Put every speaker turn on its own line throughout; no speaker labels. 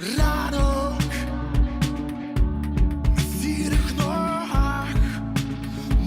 Ранок сірих ногах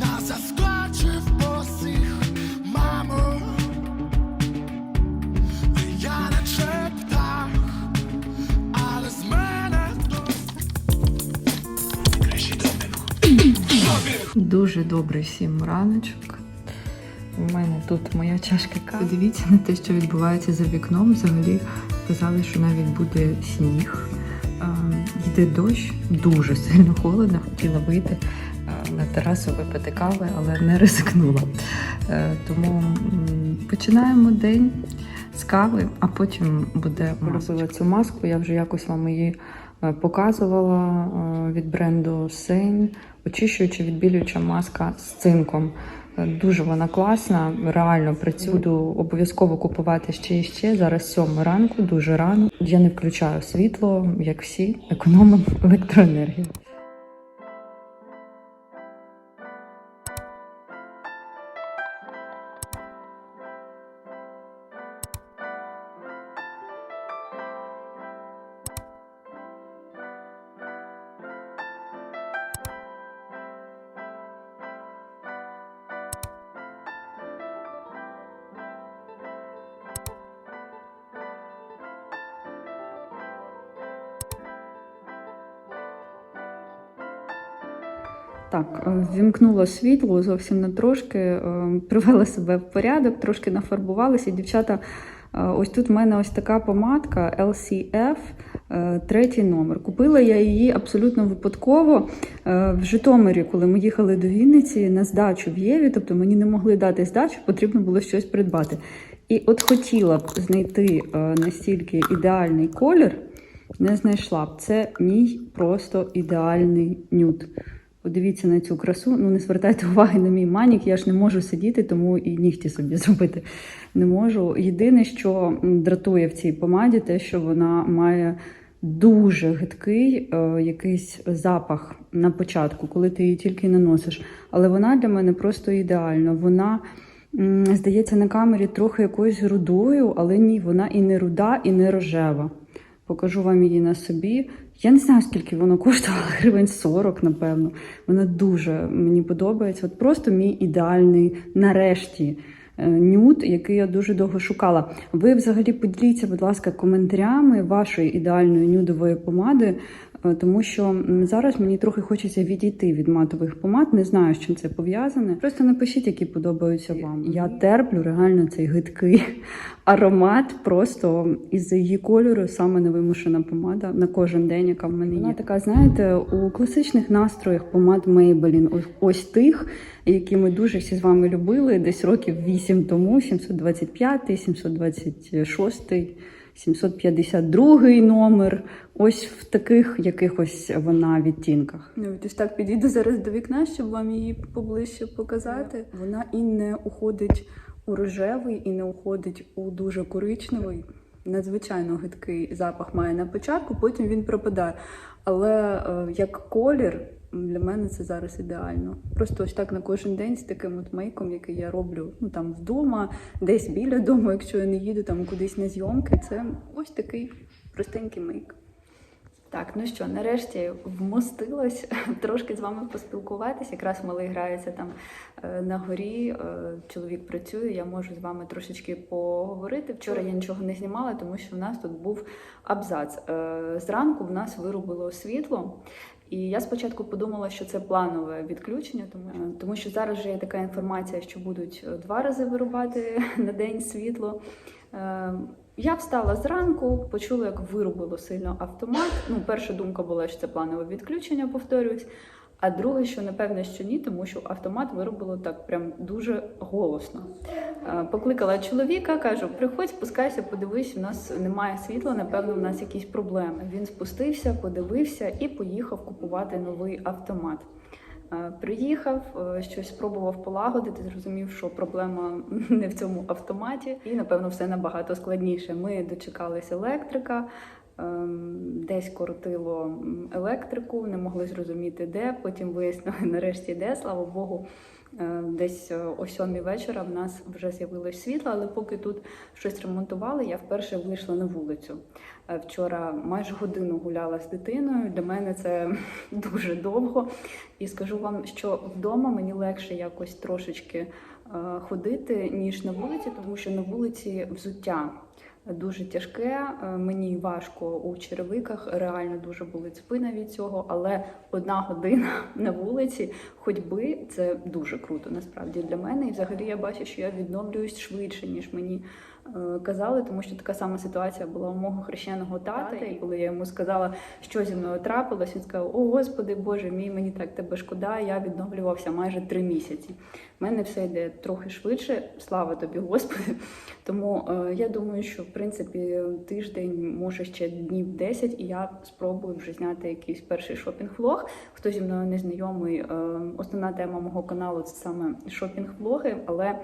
нас заскочив босих, мамо, я наче птах, але з мене.
Дуже добрий всім раночок. У мене тут моя чашка. Подивіться на те, що відбувається за вікном. Взагалі казали, що навіть буде сніг. А, Йде дощ, дуже сильно холодно. Хотіла вийти на терасу випити кави, але не ризикнула. Е, Тому починаємо день з кави, а потім буде робила цю маску. Я вже якось вам її е, показувала е, від бренду Sein. Очищуюча відбілююча маска з цинком. Дуже вона класна, реально працюю. Буду обов'язково купувати ще і ще. Зараз сьома ранку, дуже рано. Я не включаю світло, як всі, економимо електроенергію. Так, е, ввімкнула світло зовсім на трошки, е, привела себе в порядок, трошки нафарбувалася. Дівчата, е, ось тут в мене ось така помадка LCF, третій номер. Купила я її абсолютно випадково в Житомирі, коли ми їхали до Вінниці на здачу в Єві, тобто мені не могли дати здачу, потрібно було щось придбати. І от хотіла б знайти настільки ідеальний колір, не знайшла б. Це мій просто ідеальний нюд. Подивіться на цю красу. Ну не звертайте уваги на мій манік. Я ж не можу сидіти, тому і нігті собі зробити не можу. Єдине, що дратує в цій помаді, те, що вона має дуже гидкий е, якийсь запах на початку, коли ти її тільки наносиш. Але вона для мене просто ідеальна. Вона здається на камері трохи якоюсь рудою, але ні, вона і не руда, і не рожева. Покажу вам її на собі. Я не знаю, скільки воно коштувало, гривень 40, напевно. Вона дуже мені подобається. От просто мій ідеальний, нарешті, е, нюд, який я дуже довго шукала. Ви взагалі поділіться, будь ласка, коментарями вашої ідеальної нюдової помади, тому що зараз мені трохи хочеться відійти від матових помад. Не знаю, з чим це пов'язане. Просто напишіть, які подобаються вам. Я терплю реально цей гидкий аромат. Просто із її кольору саме невимушена помада на кожен день, яка в мене є. Вона така, знаєте, у класичних настроях помад Maybelline, ось, ось тих, які ми дуже всі з вами любили, десь років 8 тому, 725, 726. 752 номер, ось в таких якихось вона відтінках.
Ну, ось так підійду зараз до вікна, щоб вам її поближче показати. Вона і не уходить у рожевий, і не уходить у дуже коричневий. Надзвичайно гидкий запах має на початку, потім він пропадає. Але е, як колір для мене це зараз ідеально. Просто ось так на кожен день з таким от мейком, який я роблю ну там вдома, десь біля дому, якщо я не їду там кудись на зйомки. Це ось такий простенький мейк. Так, ну що, нарешті вмостилась трошки з вами поспілкуватись. Якраз малий грається там е, на горі. е, Чоловік працює. Я можу з вами трошечки поговорити. Вчора я нічого не знімала, тому що в нас тут був абзац. Е, Зранку в нас вирубило світло. І я спочатку подумала, що це планове відключення, тому, тому що зараз вже є така інформація, що будуть два рази вирубати на день світло. Я встала зранку, почула, як вирубило сильно автомат. Ну, перша думка була, що це планове відключення, повторюсь. А друге, що напевне, що ні, тому що автомат виробило так прям дуже голосно. Е, Покликала чоловіка, кажу: приходь, спускайся, подивись, у нас немає світла, напевно, у нас якісь проблеми. Він спустився, подивився і поїхав купувати новий автомат. Е, Приїхав, е, щось спробував полагодити, зрозумів, що проблема не в цьому автоматі, і напевно все набагато складніше. Ми дочекались електрика, ем, десь коротило електрику, не могли зрозуміти де. Потім вияснили нарешті де. Слава Богу,
Десь е, о сьомій вечора в нас вже з'явилось світло, але поки тут щось ремонтували, я вперше вийшла на вулицю. Е, Вчора майже годину гуляла з дитиною. Для мене це дуже довго. І скажу вам, що вдома мені легше якось трошечки е, ходити, ніж на вулиці, тому що на вулиці взуття дуже тяжке. е, Мені важко у черевиках, реально дуже болить спина від цього. Але одна година на вулиці ходьби це дуже круто насправді для мене. І взагалі я бачу, що я відновлююсь швидше, ніж мені казали, тому що така сама ситуація була у мого хрещеного тата. І коли я йому сказала, що зі мною трапилось, він сказав: О, Господи Боже мій, мені так тебе шкода. Я відновлювався майже три місяці. У мене все йде трохи швидше. Слава тобі, Господи. Тому е, я думаю, що в принципі тиждень, може ще днів 10, і я спробую вже зняти якийсь перший шопінг-влог. Хто зі мною не знайомий, е, основна тема мого каналу це саме шопінг-влоги, але.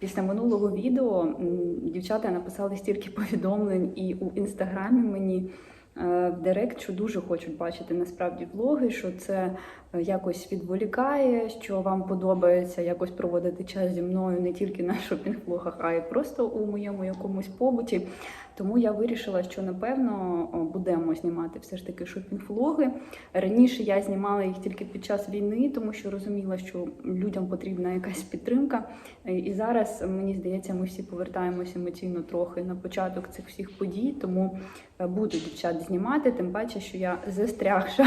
Після минулого відео дівчата написали стільки повідомлень і у інстаграмі мені е, в Директ, що дуже хочуть бачити насправді влоги, що це якось відволікає, що вам подобається якось проводити час зі мною не тільки на шопінг-влогах, а й просто у моєму якомусь побуті. Тому я вирішила, що напевно будемо знімати все ж таки шопінг-влоги. Раніше я знімала їх тільки під час війни, тому що розуміла, що людям потрібна якась підтримка. Е, І зараз мені здається, ми всі повертаємося емоційно трохи на початок цих всіх подій. Тому е, буду дівчат знімати, тим паче, що я застрягша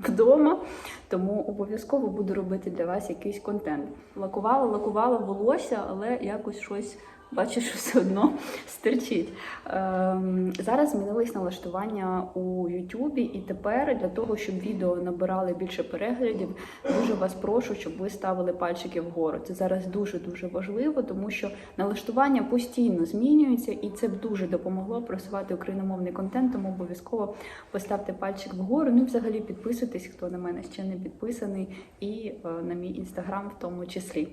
вдома, тому обов'язково буду робити для вас якийсь контент. Лакувала, лакувала волосся, але якось щось. Бачу, що все одно стерчить. Ем, зараз змінились налаштування у Ютубі, і тепер для того, щоб відео набирали більше переглядів, дуже вас прошу, щоб ви ставили пальчики вгору. Це зараз дуже дуже важливо, тому що налаштування постійно змінюється, і це б дуже допомогло просувати україномовний контент. Тому обов'язково поставте пальчик вгору. Ну і взагалі підписуйтесь, хто на мене ще не підписаний, і е, на мій інстаграм в тому числі.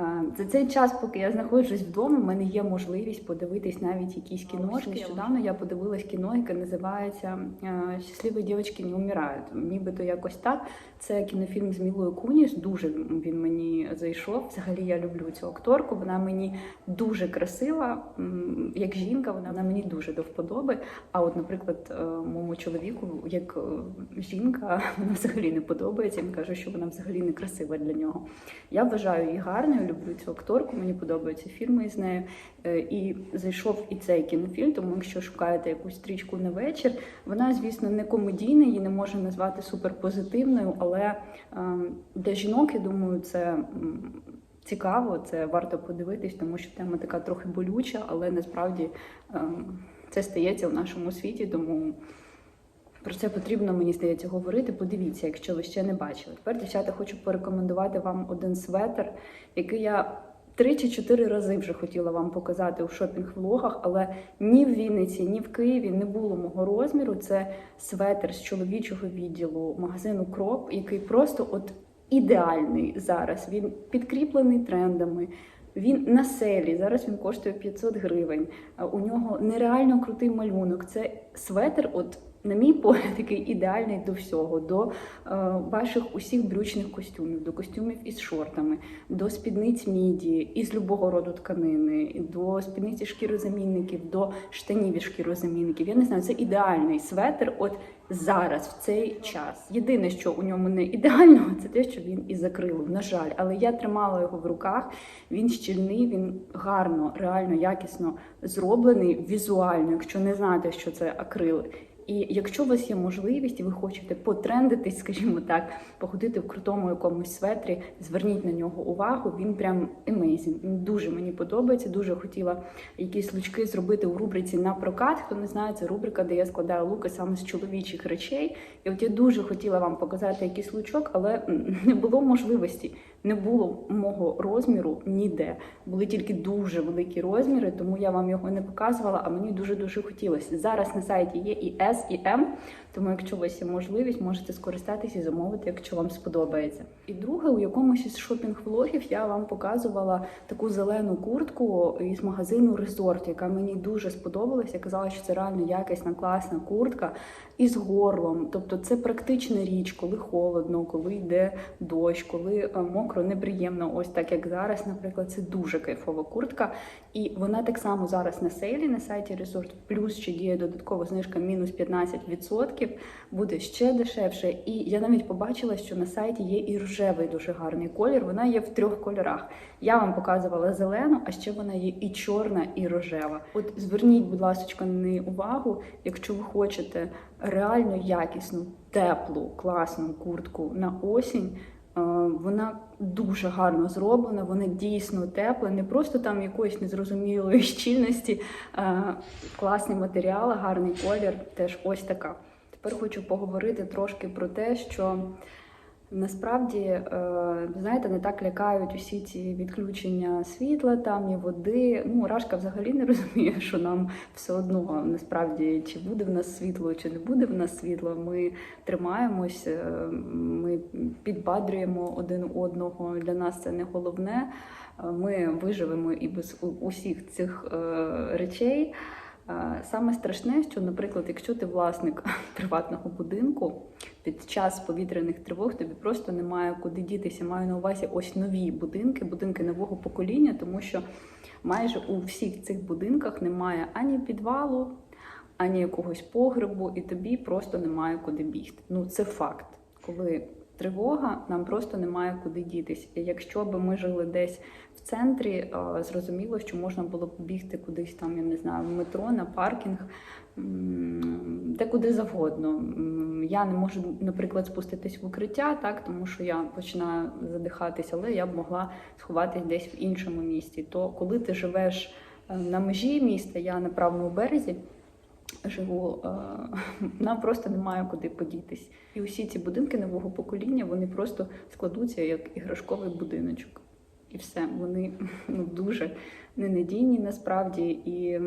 Е, За цей час, поки я знаходжусь вдома, мене є можливість подивитись навіть якісь кіношки. Нещодавно я подивилась кіно, яке називається е, Щасливі дівчатки не вмирають. Нібито якось так. Це кінофільм з Мілою Куніш. Дуже він мені зайшов. Взагалі я люблю цю акторку. Вона мені дуже красива, як жінка. Вона вона мені дуже до вподоби. А от, наприклад, е, моєму чоловіку, як е, жінка, вона взагалі не подобається. Він каже, що вона взагалі не красива для нього. Я вважаю її гарною, люблю цю акторку, мені подобаються фільми з нею. Е, І зайшов і цей кінофільм, тому якщо шукаєте якусь стрічку на вечір, вона, звісно, не комедійна, її не можна назвати суперпозитивною, але е, для жінок, я думаю, це цікаво, це варто подивитись, тому що тема така трохи болюча, але насправді е, це стається в нашому світі, тому. Про це потрібно, мені здається, говорити. Подивіться, якщо ви ще не бачили. Тепер, дівчата, хочу порекомендувати вам один светр, який я три чи чотири рази вже хотіла вам показати у шопінг-влогах, але ні в Вінниці, ні в Києві не було мого розміру. Це светр з чоловічого відділу магазину Кроп, який просто от ідеальний зараз. Він підкріплений трендами. Він на селі, зараз він коштує 500 гривень. У нього нереально крутий малюнок. Це светр, от на мій погляд, такий ідеальний до всього, до е, ваших усіх брючних костюмів, до костюмів із шортами, до спідниць міді із любого роду тканини, до спідниці шкірозамінників, до штанів із шкірозамінників. Я не знаю, це ідеальний светр. От зараз, в цей час. Єдине, що у ньому не ідеального, це те, що він із акрилу, на жаль. Але я тримала його в руках. Він щільний, він гарно, реально якісно зроблений візуально, якщо не знаєте, що це акрил. І якщо у вас є можливість, і ви хочете потрендитись, скажімо так, походити в крутому якомусь светрі, зверніть на нього увагу. Він прям amazing. Він дуже мені подобається. Дуже хотіла якісь лучки зробити у рубриці на прокат. Хто не знає, це рубрика, де я складаю луки саме з чоловічих речей. І от я дуже хотіла вам показати якийсь лучок, але не було можливості. Не було мого розміру ніде. Були тільки дуже великі розміри, тому я вам його не показувала, а мені дуже-дуже хотілося. Зараз на сайті є і S, і M, тому якщо у вас є можливість, можете скористатися і замовити, якщо вам сподобається. І друге, у якомусь із шопінг-влогів я вам показувала таку зелену куртку із магазину Resort, яка мені дуже сподобалася. Я казала, що це реально якісна, класна куртка із горлом. Тобто це практична річ, коли холодно, коли йде дощ, коли е, мокро неприємно, ось так як зараз. Наприклад, це дуже кайфова куртка. І вона так само зараз на сейлі на сайті Resort Plus ще діє додаткова знижка мінус 15%, буде ще дешевше. І я навіть побачила, що на сайті є і рожевий дуже гарний колір. Вона є в трьох кольорах. Я вам показувала зелену, а ще вона є і чорна, і рожева. От зверніть, будь ласка, на неї увагу, якщо ви хочете реально якісну, теплу, класну куртку на осінь. Е, Вона дуже гарно зроблена, вона дійсно тепла, не просто там якоїсь незрозумілої щільності, е, класний матеріал, гарний колір, теж ось така. Тепер хочу поговорити трошки про те, що насправді, е, знаєте, не так лякають усі ці відключення світла там і води. Ну, Рашка взагалі не розуміє, що нам все одно насправді чи буде в нас світло, чи не буде в нас світло. Ми тримаємось, е, ми підбадрюємо один одного. Для нас це не головне. Е, Ми виживемо і без усіх цих речей. Е, Саме страшне, що, наприклад, якщо ти власник приватного будинку, під час повітряних тривог тобі просто немає куди дітися. Маю на увазі ось нові будинки, будинки нового покоління, тому що майже у всіх цих будинках немає ані підвалу, ані якогось погребу, і тобі просто немає куди бігти. Ну це факт. Коли тривога, нам просто немає куди дітись. Якщо би ми жили десь в центрі, е, зрозуміло, що можна було б бігти кудись там, я не знаю, в метро, на паркінг, де куди завгодно. Я не можу, наприклад, спуститись в укриття, так, тому що я починаю задихатись, але я б могла сховатись десь в іншому місті. То коли ти живеш е, на межі міста, я на правому березі живу, е, нам просто немає куди подітись. І усі ці будинки нового покоління вони просто складуться як іграшковий будиночок. І все, вони ну, дуже ненадійні насправді. І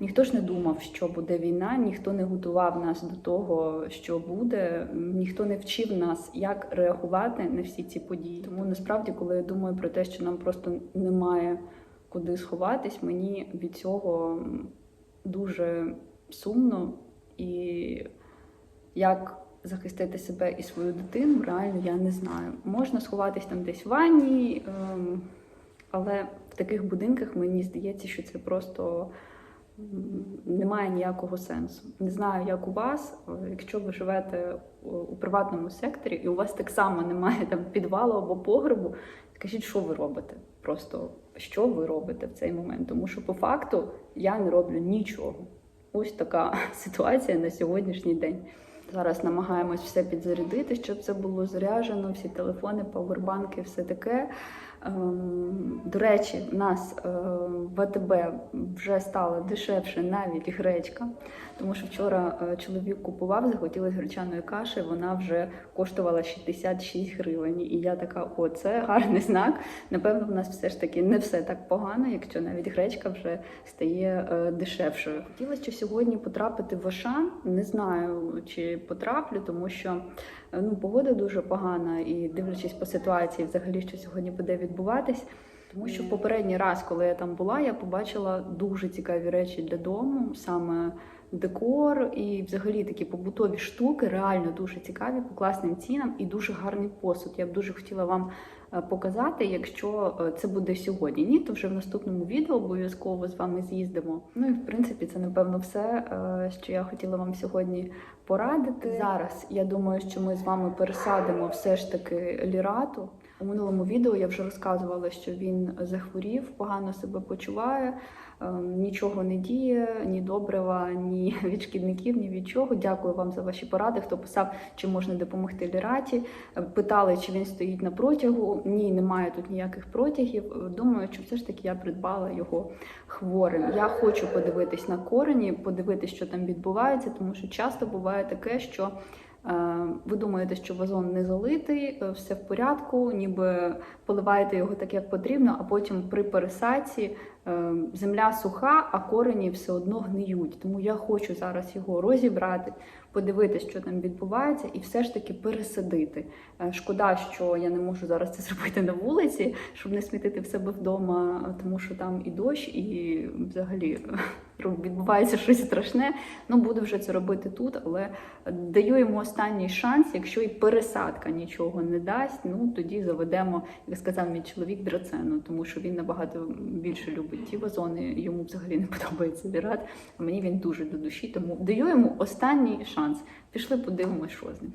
ніхто ж не думав, що буде війна, ніхто не готував нас до того, що буде, ніхто не вчив нас, як реагувати на всі ці події. Тому насправді, коли я думаю про те, що нам просто немає куди сховатись, мені від цього дуже сумно і як захистити себе і свою дитину, реально я не знаю. Можна сховатись там десь в ванні, ем, але в таких будинках мені здається, що це просто немає ніякого сенсу. Не знаю, як у вас, якщо ви живете у приватному секторі і у вас так само немає там підвалу або погребу, скажіть, що ви робите? Просто що ви робите в цей момент? Тому що по факту я не роблю нічого. Ось така ситуація на сьогоднішній день. Зараз намагаємось все підзарядити, щоб це було заряджено, всі телефони, павербанки, все таке. Ем, До речі, в нас е, в АТБ вже стало дешевше навіть гречка, тому що вчора е, чоловік купував, захотілося гречаної каші, вона вже коштувала 66 гривень. І я така, о, це гарний знак. Напевно, в нас все ж таки не все так погано, якщо навіть гречка вже стає е, дешевшою. Хотілося сьогодні потрапити в Ашан. Не знаю, чи потраплю, тому що ну, погода дуже погана, і дивлячись по ситуації, взагалі, що сьогодні буде відбуватись. Тому що попередній раз, коли я там була, я побачила дуже цікаві речі для дому, саме декор і взагалі такі побутові штуки, реально дуже цікаві по класним цінам і дуже гарний посуд. Я б дуже хотіла вам показати, якщо е, це буде сьогодні. Ні, то вже в наступному відео обов'язково з вами з'їздимо. Ну і в принципі, це напевно все, е, що я хотіла вам сьогодні порадити. Зараз я думаю, що ми з вами пересадимо все ж таки лірату. У минулому відео я вже розказувала, що він захворів, погано себе почуває, нічого не діє, ні добрива, ні від шкідників, ні від чого. Дякую вам за ваші поради. Хто писав, чи можна допомогти Ліраті. Е, Питали, чи він стоїть на протягу. Ні, немає тут ніяких протягів. Е, Думаю, що все ж таки я придбала його хворим. Я хочу подивитись на корені, подивитись, що там відбувається, тому що часто буває таке, що. Е, Ви думаєте, що вазон не залитий, все в порядку, ніби поливаєте його так, як потрібно, а потім при пересадці
земля суха, а корені все одно гниють. Тому я хочу зараз його розібрати, подивитися, що там відбувається, і все ж таки пересадити. Е, Шкода, що я не можу зараз це зробити на вулиці, щоб не смітити в себе вдома, тому що там і дощ, і взагалі відбувається щось страшне. Ну буду вже це робити тут, але даю йому останній шанс. Якщо і пересадка нічого не дасть, ну тоді заведемо, як сказав мій чоловік, драцену, тому що він набагато більше любить ті вазони. Йому взагалі не подобається вірат. А мені він дуже до душі, тому даю йому останній шанс. Пішли, подивимось, що з ним.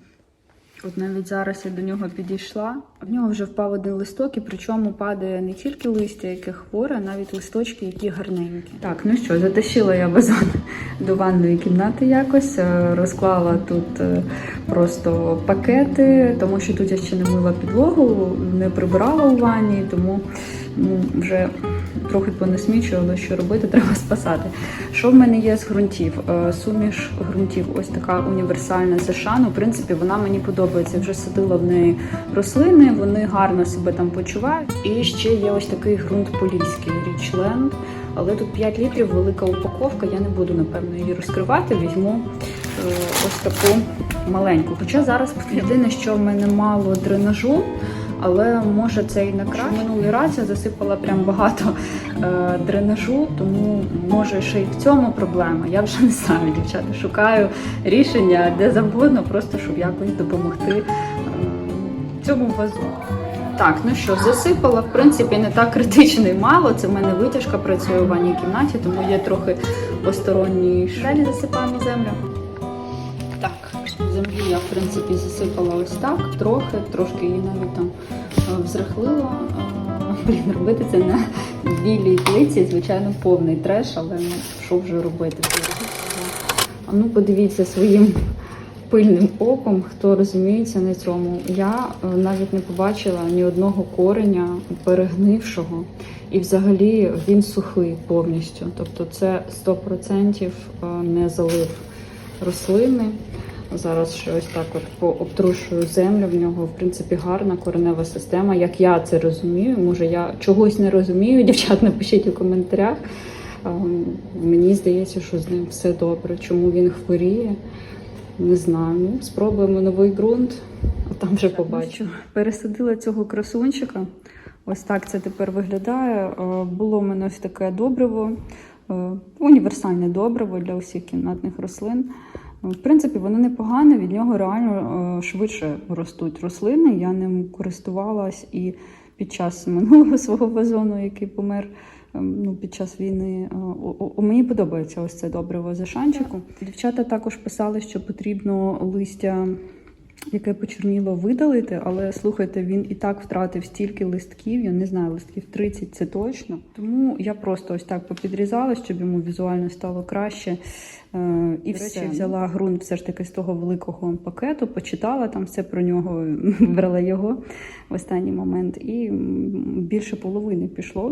От навіть зараз я до нього підійшла. В нього вже впав один листок, і причому падає не тільки листя, яке хворе, а навіть листочки, які гарненькі. Так, ну що, затащила я вазон до ванної кімнати якось, е, розклала тут е, просто пакети, тому що тут я ще не мила підлогу, не прибирала у ванні, тому ну, вже трохи понесмічувала, що робити, треба спасати. Що в мене є з ґрунтів? Е, Суміш ґрунтів, ось така універсальна з Ашану. В принципі, вона мені подобається. Вже садила в неї рослини, вони гарно себе там почувають. І ще є ось такий ґрунт поліський Річленд. Але тут 5 літрів, велика упаковка. Я не буду напевно її розкривати. Візьму е, ось таку маленьку. Хоча зараз єдине, що в мене мало дренажу. Але може це і на краще. Минулий раз я засипала прям багато е, дренажу, тому може ще й в цьому проблема. Я вже не знаю, дівчата. Шукаю рішення де завгодно, просто щоб якось допомогти е, цьому вазу. Так, ну що, засипала, в принципі, не так критично і мало. Це в мене витяжка працює у ванній кімнаті, тому є трохи посторонній шрелі засипаємо землю. Так, я, в принципі, засипала ось так, трохи, трошки її навіть там е, взрихлила. Е, Блін, робити це на білій плиці, звичайно, повний треш, але ну, що вже робити? А ну подивіться своїм пильним оком, хто розуміється на цьому. Я е, навіть не побачила ні одного кореня перегнившого, і взагалі він сухий повністю. Тобто це 100% е, не залив рослини. Зараз ще ось так от пообтрушую землю. В нього, в принципі, гарна коренева система. Як я це розумію, може я чогось не розумію. Дівчат, напишіть у коментарях. Ем, Мені здається, що з ним все добре. Чому він хворіє? Не знаю. Ну, спробуємо новий ґрунт, а там вже побачу. Пересадила цього красунчика. Ось так це тепер виглядає. Е, Було в мене ось таке добриво, е, універсальне добриво для усіх кімнатних рослин. В принципі, воно непогане, від нього реально е, швидше ростуть рослини. Я ним користувалась і під час минулого свого вазону, який помер ем, ну, під час війни. Е, Мені подобається ось це добриво за шанчику. Дівчата також писали, що потрібно листя, яке почерніло, видалити, але слухайте, він і так втратив стільки листків. Я не знаю, листків 30 це точно. Тому я просто ось так попідрізала, щоб йому візуально стало краще. Е, І все. взяла ґрунт все ж таки з того великого пакету, почитала там все про нього, брала його в останній момент, і більше половини пішло.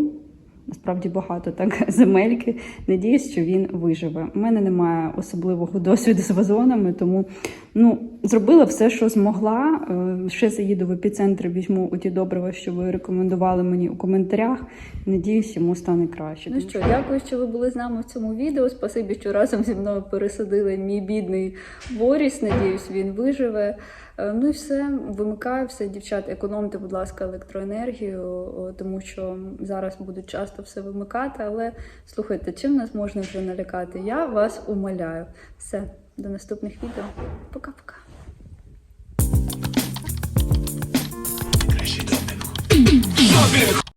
Насправді багато так земельки. Надіюсь, що він виживе. У мене немає особливого досвіду з вазонами, тому ну, зробила все, що змогла. Е, Ще заїду в епіцентр, візьму оті добрива, що ви рекомендували мені у коментарях. Надіюсь, йому стане краще.
Ну що, дякую, що ви були з нами в цьому відео. Спасибі, що разом зі мною пересадили мій бідний Боріс. Надіюсь, він виживе. Е, Ну і все, вимикаю все, дівчат. Економте, будь ласка, електроенергію, тому що зараз будуть часто все вимикати. Але слухайте, чим нас можна вже налякати? Я вас умоляю. Все, до наступних відео. Пока-пока.
Краще.